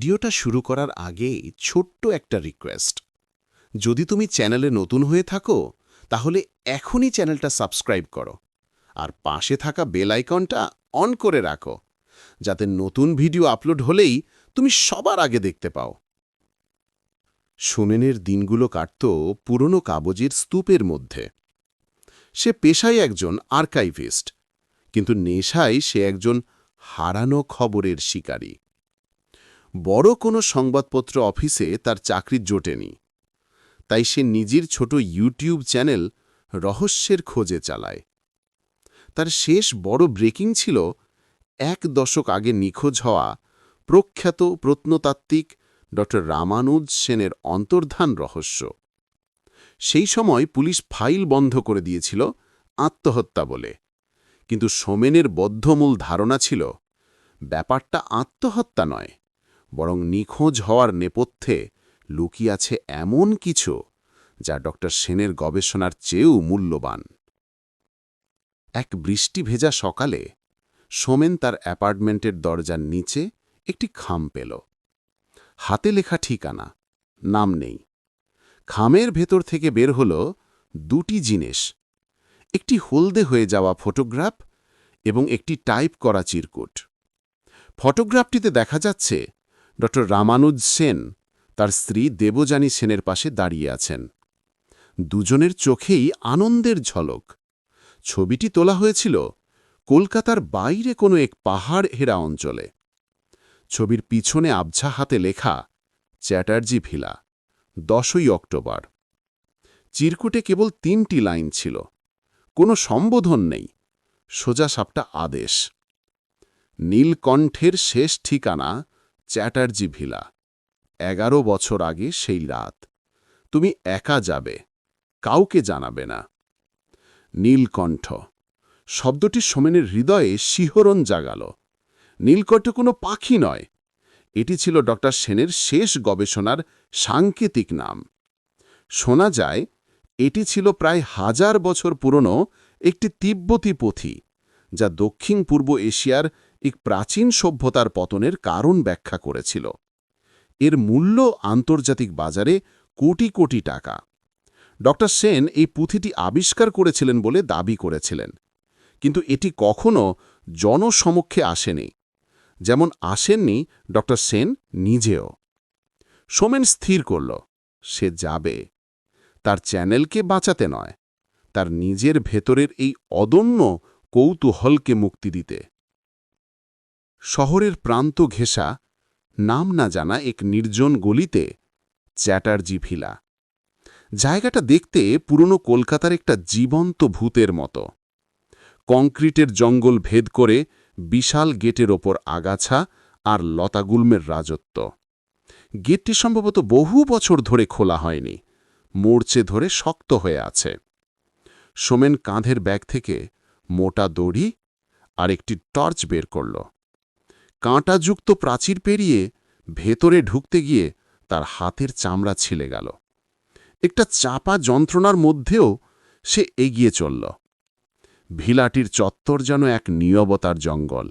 ভিডিওটা শুরু করার আগে ছোট্ট একটা রিকোয়েস্ট। যদি তুমি চ্যানেলে নতুন হয়ে থাকো, তাহলে এখনই চ্যানেলটা সাবস্ক্রাইব করো আর পাশে থাকা বেল আইকনটা অন করে রাখো, যাতে নতুন ভিডিও আপলোড হলেই তুমি সবার আগে দেখতে পাও। সোমেনের দিনগুলো কাটত পুরনো কাগজের স্তূপের মধ্যে। সে পেশায় একজন আর্কাইভিস্ট, কিন্তু নেশায় সে একজন হারানো খবরের শিকারী। বড় কোনো সংবাদপত্র অফিসে তার চাকরি জোটেনি। তাই সে নিজের ছোট ইউটিউব চ্যানেল রহস্যের খোঁজে চালায়। তার শেষ বড় ব্রেকিং ছিল এক দশক আগে নিখোঁজ হওয়া প্রখ্যাত প্রত্নতাত্ত্বিক ড. রামানুজ সেনের অন্তর্ধান রহস্য। সেই সময় পুলিশ ফাইল বন্ধ করে দিয়েছিল আত্মহত্যা বলে। কিন্তু সোমেনের বদ্ধমূল ধারণা ছিল, ব্যাপারটা আত্মহত্যা নয় বরং নিখোঁজ হওয়ার নেপথ্যে লুকিয়ে আছে এমন কিছু যা ডক্টর সেনের গবেষণার চেয়েও মূল্যবান। এক বৃষ্টি ভেজা সকালে সোমেন তার অ্যাপার্টমেন্টের দরজার নিচে একটি খাম পেল। হাতে লেখা ঠিকানা, নাম নেই। খামের ভেতর থেকে বের হল দুটি জিনিস, একটি হলদে হয়ে যাওয়া ফটোগ্রাফ এবং একটি টাইপ করা চিরকুট। ফটোগ্রাফটিতে দেখা যাচ্ছে ড. রামানুজ সেন তার স্ত্রী দেবযানী সেনের পাশে দাঁড়িয়ে আছেন। দুজনের চোখেই আনন্দের ঝলক। ছবিটি তোলা হয়েছিল কলকাতার বাইরে কোনো এক পাহাড় হেরা অঞ্চলে। ছবির পিছনে আবঝা হাতে লেখা চ্যাটার্জি ভিলা, দশই অক্টোবর। চিরকুটে কেবল তিনটি লাইন ছিল। কোনো সম্বোধন নেই। সোজা সাপটা আদেশ। নীলকণ্ঠের শেষ ঠিকানা চ্যাটার্জি ভিলা। এগারো বছর আগে সেই রাত। তুমি একা যাবে, কাউকে জানাবে না। নীলকণ্ঠ। শব্দটি সোমেনের হৃদয়ে শিহরণ জাগাল। নীলকণ্ঠ কোনো পাখি নয়। এটি ছিল ড সেনের শেষ গবেষণার সাংকেতিক নাম। শোনা যায়, এটি ছিল প্রায় হাজার বছর পুরনো একটি তিব্বতী পুঁথি, যা দক্ষিণ পূর্ব এশিয়ার এক প্রাচীন সভ্যতার পতনের কারণ ব্যাখ্যা করেছিল। এর মূল্য আন্তর্জাতিক বাজারে কোটি কোটি টাকা। ড সেন এই পুঁথিটি আবিষ্কার করেছিলেন বলে দাবি করেছিলেন। কিন্তু এটি কখনও জনসমক্ষে আসেনি। যেমন আসেননি ড সেন নিজেও। সোমেন স্থির করল, সে যাবে। তার চ্যানেলকে বাঁচাতে নয়। তার নিজের ভেতরের এই অদম্য কৌতূহলকে মুক্তি দিতে। শহরের প্রান্ত ঘেঁষা, নাম না জানা এক নির্জন গলিতে চ্যাটার্জি ভিলা। জায়গাটা দেখতে পুরনো কলকাতার একটা জীবন্ত ভূতের মতো। কংক্রিটের জঙ্গল ভেদ করে বিশাল গেটের ওপর আগাছা আর লতাগুল্মের রাজত্ব। গেটটি সম্ভবত বহু বছর ধরে খোলা হয়নি, মোর্চে ধরে শক্ত হয়ে আছে। সোমেন কাঁধের ব্যাগ থেকে মোটা দড়ি আর একটি টর্চ বের করল। কাঁটাযুক্ত প্রাচীর পেরিয়ে ভেতরে ঢুকতে গিয়ে তার হাতের চামড়া ছিলে গেল। একটা চাপা যন্ত্রণার মধ্যেও সে এগিয়ে চলল। ভিলাটির চত্বর যেন এক নিয়বতার জঙ্গল।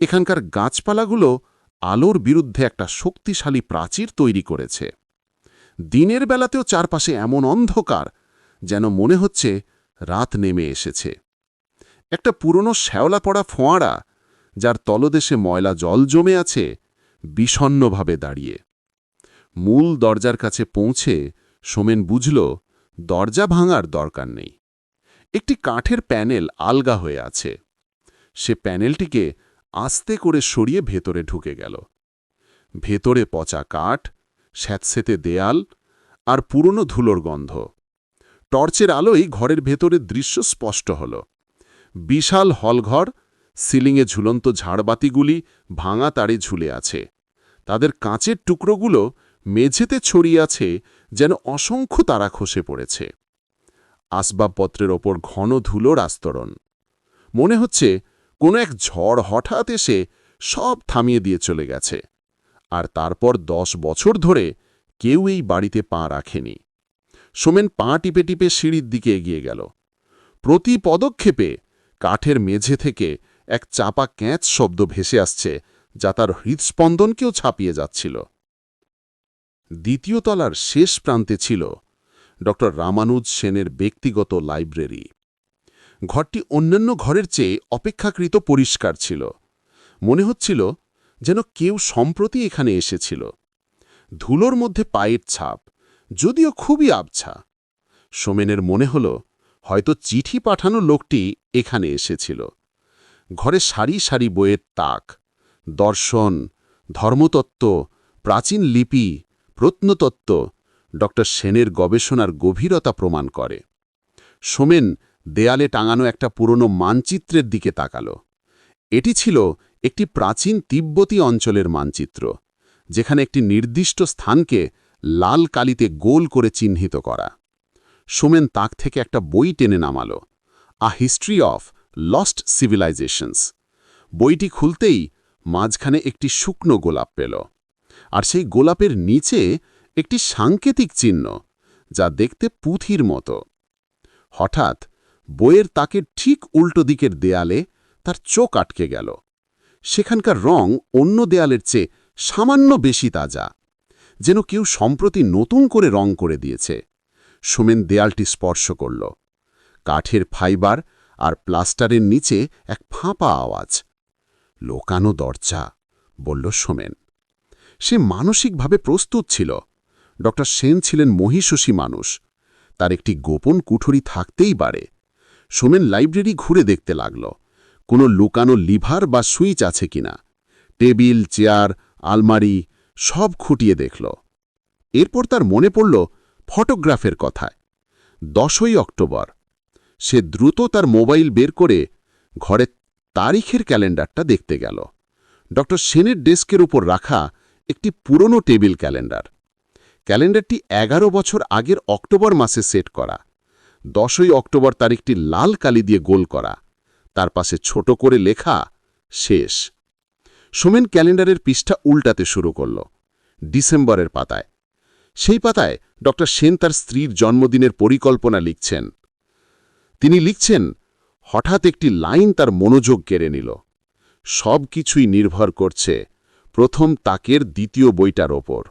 এখানকার গাছপালাগুলো আলোর বিরুদ্ধে একটা শক্তিশালী প্রাচীর তৈরি করেছে। দিনের বেলাতেও চারপাশে এমন অন্ধকার যেন মনে হচ্ছে রাত নেমে এসেছে। একটা পুরনো শ্যাওলা পড়া ফোঁয়ারা যার তলদেশে ময়লা জল জমে আছে, বিষণ্নভাবে দাঁড়িয়ে। মূল দরজার কাছে পৌঁছে সোমেন বুঝল, দরজা ভাঙার দরকার নেই। একটি কাঠের প্যানেল আলগা হয়ে আছে। সে প্যানেলটিকে আস্তে করে সরিয়ে ভেতরে ঢুকে গেল। ভেতরে পচা কাঠ, স্যাঁতসেতে দেয়াল আর পুরনো ধুলোর গন্ধ। টর্চের আলোই ঘরের ভেতরের দৃশ্য স্পষ্ট হল। বিশাল হলঘর সিলিংয়ে ঝুলন্ত ঝাড়বাতিগুলি ভাঙা তারে ঝুলে আছে। তাদের কাঁচের টুকরোগুলো মেঝেতে ছড়িয়ে আছে যেন অসংখ্য তারা খসে পড়েছে। আসবাবপত্রের ওপর ঘন ধুলোর আস্তরণ। মনে হচ্ছে কোনো এক ঝড় হঠাৎ এসে সব থামিয়ে দিয়ে চলে গেছে। আর তারপর দশ বছর ধরে কেউ এই বাড়িতে পা রাখেনি। সোমেন পা টিপে টিপে সিঁড়ির দিকে এগিয়ে গেল। প্রতি পদক্ষেপে কাঠের মেঝে থেকে এক চাপা ক্যাঁচ শব্দ ভেসে আসছে, যা তার হৃদস্পন্দনকেও ছাপিয়ে যাচ্ছিল। দ্বিতীয় তলার শেষ প্রান্তে ছিল ড. রামানুজ সেনের ব্যক্তিগত লাইব্রেরি। ঘরটি অন্যান্য ঘরের চেয়ে অপেক্ষাকৃত পরিষ্কার ছিল। মনে হচ্ছিল যেন কেউ সম্প্রতি এখানে এসেছিল। ধুলোর মধ্যে পায়ের ছাপ, যদিও খুবই আবছা। সোমেনের মনে হল, হয়তো চিঠি পাঠানো লোকটি এখানে এসেছিল। ঘরে সারি সারি বইয়ের তাক, দর্শন, ধর্মতত্ত্ব, প্রাচীন লিপি, প্রত্নতত্ত্ব ড সেনের গবেষণার গভীরতা প্রমাণ করে। সোমেন দেয়ালে টাঙানো একটা পুরনো মানচিত্রের দিকে তাকাল। এটি ছিল একটি প্রাচীন তিব্বতী অঞ্চলের মানচিত্র, যেখানে একটি নির্দিষ্ট স্থানকে লাল কালিতে গোল করে চিহ্নিত করা। সোমেন তাক থেকে একটা বই টেনে নামাল a history of lost civilizations বইটি খুলতেই মাঝখানে একটি শুকনো গোলাপ পেল। আর সেই গোলাপের নিচে একটি সাংকেতিক চিহ্ন, যা দেখতে পুঁথির মতো। হঠাৎ বইয়ের তাকের ঠিক উল্টো দিকের দেয়ালে তার চোখ আটকে গেল। সেখানকার রং অন্য দেয়ালের চেয়ে সামান্য বেশি তাজা, যেন কেউ সম্প্রতি নতুন করে রং করে দিয়েছে। সোমেন দেয়ালটি স্পর্শ করল। কাঠের ফাইবার আর প্লাস্টারের নিচে এক ফাঁপা আওয়াজ। লোকানো দরজা, বলল সোমেন। সে মানসিকভাবে প্রস্তুত ছিল। ড সেন ছিলেন মহিষসী মানুষ। তার একটি গোপন কুঠুরি থাকতেই পারে। সোমেন লাইব্রেরি ঘুরে দেখতে লাগল। কোনো লুকানো লিভার বা সুইচ আছে কিনা? টেবিল, চেয়ার, আলমারি, সব খুঁটিয়ে দেখল। এরপর তার মনে পড়ল ফটোগ্রাফের কথায়। দশই অক্টোবর। সে দ্রুত তার মোবাইল বের করে ঘরে তারিখের ক্যালেন্ডারটা দেখতে গেল। ডক্টর সেনের ডেস্কের উপর রাখা একটি পুরনো টেবিল ক্যালেন্ডার। ক্যালেন্ডারটি এগারো বছর আগের অক্টোবর মাসে সেট করা। দশই অক্টোবর তারিখটি লাল কালি দিয়ে গোল করা। তার পাশে ছোট করে লেখা, শেষ। সোমেন ক্যালেন্ডারের পৃষ্ঠা উল্টাতে শুরু করল, ডিসেম্বরের পাতায়। সেই পাতায় ডক্টর সেন তার স্ত্রীর জন্মদিনের পরিকল্পনা লিখছেন। তিনি লিখছেন, হঠাৎ একটি লাইন তার মনোযোগ কেড়ে নিল। সব কিছুই নির্ভর করছে প্রথম তাকের দ্বিতীয় বইটার ওপর।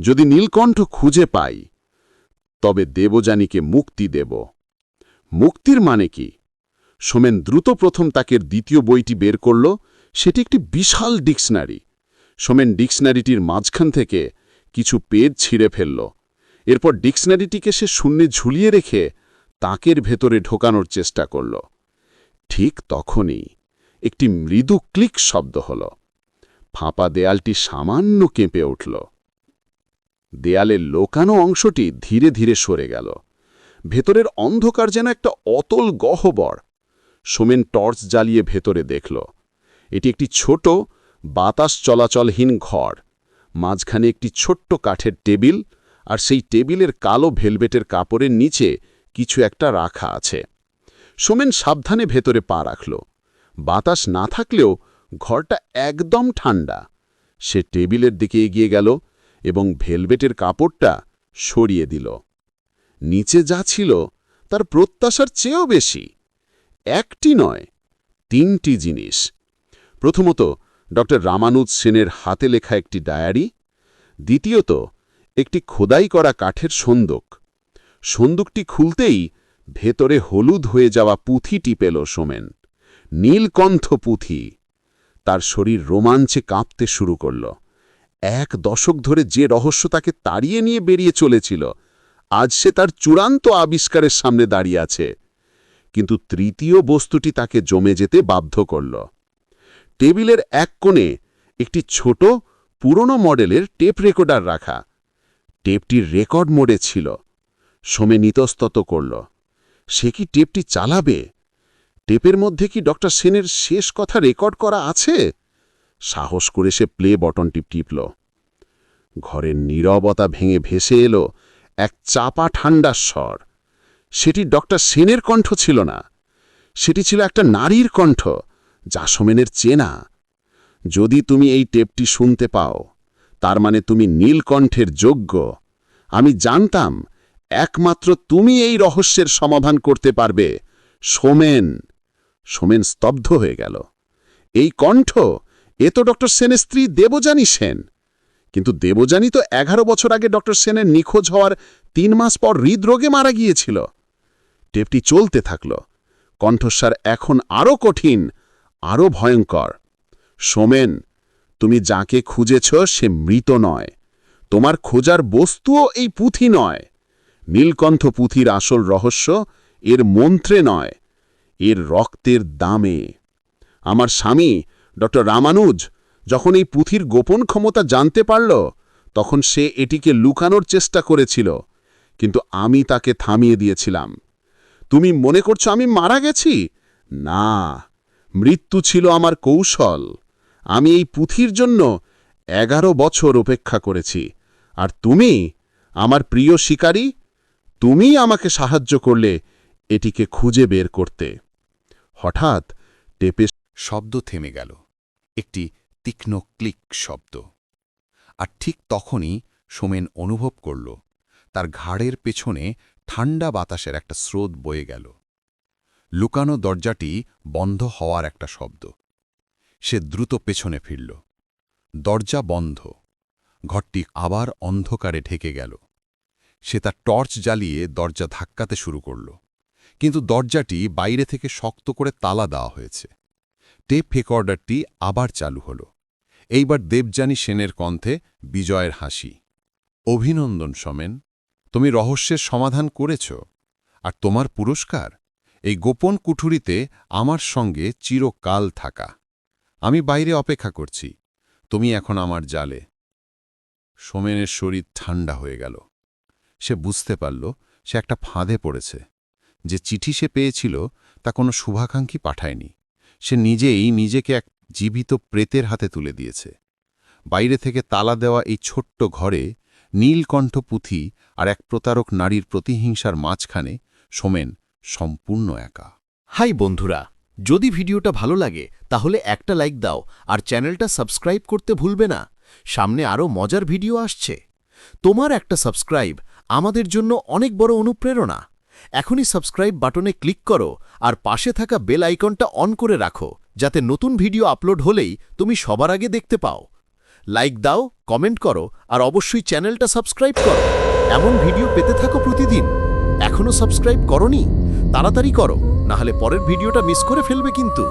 যদি নীলকণ্ঠ খুঁজে পাই, তবে দেবযানীকে মুক্তি দেব। মুক্তির মানে কি? সোমেন দ্রুত প্রথম তাকের দ্বিতীয় বইটি বের করল। সেটি একটি বিশাল ডিকশনারি। সোমেন ডিকশনারিটির মাঝখান থেকে কিছু পেজ ছিঁড়ে ফেলল। এরপর ডিকশনারিটিকে সে শূন্যে ঝুলিয়ে রেখে তাকের ভেতরে ঢোকানোর চেষ্টা করল। ঠিক তখনই একটি মৃদু ক্লিক শব্দ হল। ফাঁপা দেয়ালটি সামান্য কেঁপে উঠল। দেয়ালের লোকানো অংশটি ধীরে ধীরে সরে গেল। ভেতরের অন্ধকার যেন একটা অতল গহবর। সোমেন টর্চ জ্বালিয়ে ভেতরে দেখল, এটি একটি ছোট, বাতাস চলাচলহীন ঘর। মাঝখানে একটি ছোট্ট কাঠের টেবিল আর সেই টেবিলের কালো ভেলভেটের কাপড়ের নিচে কিছু একটা রাখা আছে। সোমেন সাবধানে ভেতরে পা রাখল। বাতাস না থাকলেও ঘরটা একদম ঠান্ডা। সে টেবিলের দিকে এগিয়ে গেল এবং ভেলভেটের কাপড়টা সরিয়ে দিল। নিচে যা ছিল তার প্রত্যাশার চেয়েও বেশি। একটি নয়, তিনটি জিনিস। প্রথমত ড রামানুজ সেনের হাতে লেখা একটি ডায়ারি। দ্বিতীয়ত, একটি খোদাই করা কাঠের সন্দুক। সন্দুকটি খুলতেই ভেতরে হলুদ হয়ে যাওয়া পুঁথিটি পেল সোমেন। নীলকণ্ঠ পুঁথি। তার শরীর রোমাঞ্চে কাঁপতে শুরু করল। এক দশক ধরে যে রহস্য তাকে তাড়িয়ে নিয়ে বেরিয়ে চলেছিল, আজ সে তার চূড়ান্ত আবিষ্কারের সামনে দাঁড়িয়ে আছে। কিন্তু তৃতীয় বস্তুটি তাকে জমে যেতে বাধ্য করল। টেবিলের এক কোণে একটি ছোট, পুরনো মডেলের টেপ রেকর্ডার রাখা। টেপটির রেকর্ড মোডে ছিল। সোমে নিতস্তত করল, সে কি টেপটি চালাবে? টেপের মধ্যে কি ডক্টর সেনের শেষ কথা রেকর্ড করা আছে? সাহস করে সে প্লে বটনটি টিপল। ঘরের নীরবতা ভেঙে ভেসে এলো এক চাপা ঠান্ডার স্বর। সেটি ডক্টর সেনের কণ্ঠ ছিল না, সেটি ছিল একটা নারীর কণ্ঠ, যা সোমেনের চেনা। যদি তুমি এই টেপটি শুনতে পাও, তার মানে তুমি নীলকণ্ঠের যোগ্য। আমি জানতাম একমাত্র তুমি এই রহস্যের সমাধান করতে পারবে। সোমেন। সোমেন স্তব্ধ হয়ে গেল। এই কণ্ঠ? এ তো ডক্টর সেনের স্ত্রী দেবযানী সেন। কিন্তু দেবযানী তো এগারো বছর আগে ডক্টর সেনের নিখোঁজ হওয়ার তিন মাস পর হৃদরোগে মারা গিয়েছিল। টেপটি চলতে থাকল। কণ্ঠস্বর এখন আরও কঠিন, আরও ভয়ঙ্কর। সোমেন, তুমি যাকে খুঁজেছ সে মৃত নয়। তোমার খোঁজার বস্তুও এই পুঁথি নয়। নীলকণ্ঠ পুঁথির আসল রহস্য এর মন্ত্রে নয়, এর রক্তের দামে। আমার স্বামী, ডক্টর রামানুজ, যখন এই পুঁথির গোপন ক্ষমতা জানতে পারল, তখন সে এটিকে লুকানোর চেষ্টা করেছিল, কিন্তু আমি তাকে থামিয়ে দিয়েছিলাম। তুমি মনে করছ আমি মারা গেছি? না, মৃত্যু ছিল আমার কৌশল। আমি এই পুঁথির জন্য এগারো বছর অপেক্ষা করেছি। আর তুমি, আমার প্রিয় শিকারী তুমি আমাকে সাহায্য করলে এটিকে খুঁজে বের করতে। হঠাৎ টেপে শব্দ থেমে গেল। একটি তীক্ষ্ণ ক্লিক শব্দ। আর ঠিক তখনই সোমেন অনুভব করল, তার ঘাড়ের পেছনে ঠান্ডা বাতাসের একটা স্রোত বয়ে গেল। লুকানো দরজাটি বন্ধ হওয়ার একটা শব্দ। সে দ্রুত পেছনে ফিরল। দরজা বন্ধ। ঘরটি আবার অন্ধকারে ঢেকে গেল। সে তার টর্চ জ্বালিয়ে দরজা ধাক্কাতে শুরু করল। কিন্তু দরজাটি বাইরে থেকে শক্ত করে তালা দেওয়া হয়েছে। টেপ রেকর্ডারটি আবার চালু হল। এইবার দেবযানী সেনের কণ্ঠে বিজয়ের হাসি। অভিনন্দন সমেন, তুমি রহস্যের সমাধান করেছ, আর তোমার পুরস্কার? এই গোপন কুঠুরিতে আমার সঙ্গে চিরকাল থাকা। আমি বাইরে অপেক্ষা করছি। তুমি এখন আমার জালে। সোমেনের শরীর ঠান্ডা হয়ে গেল। সে বুঝতে পারল সে একটা ফাঁদে পড়েছে। যে চিঠি সে পেয়েছিল তা কোনো শুভাকাঙ্ক্ষী পাঠায়নি। সে নিজেই নিজেকে এক জীবিত প্রেতের হাতে তুলে দিয়েছে। বাইরে থেকে তালা দেওয়া এই ছোট্ট ঘরে নীলকণ্ঠ পুঁথি আর এক প্রতারক নারীর প্রতিহিংসার মাঝখানে সোমেন সম্পূর্ণ একা। হাই বন্ধুরা, যদি ভিডিওটা ভালো লাগে, তাহলে একটা লাইক দাও আর চ্যানেলটা সাবস্ক্রাইব করতে ভুলবে না। সামনে আরও মজার ভিডিও আসছে। তোমার একটা সাবস্ক্রাইব আমাদের জন্য অনেক বড় অনুপ্রেরণা। এখনই সাবস্ক্রাইব বাটনে ক্লিক করো আর পাশে থাকা বেল আইকনটা অন করে রাখো, যাতে নতুন ভিডিও আপলোড হলেই তুমি সবার আগে দেখতে পাও। লাইক দাও, কমেন্ট করো আর অবশ্যই চ্যানেলটা সাবস্ক্রাইব করো। এমন ভিডিও পেতে থাকো প্রতিদিন। এখনও সাবস্ক্রাইব করনি? তাড়াতাড়ি করো, নাহলে পরের ভিডিওটা মিস করে ফেলবে কিন্তু।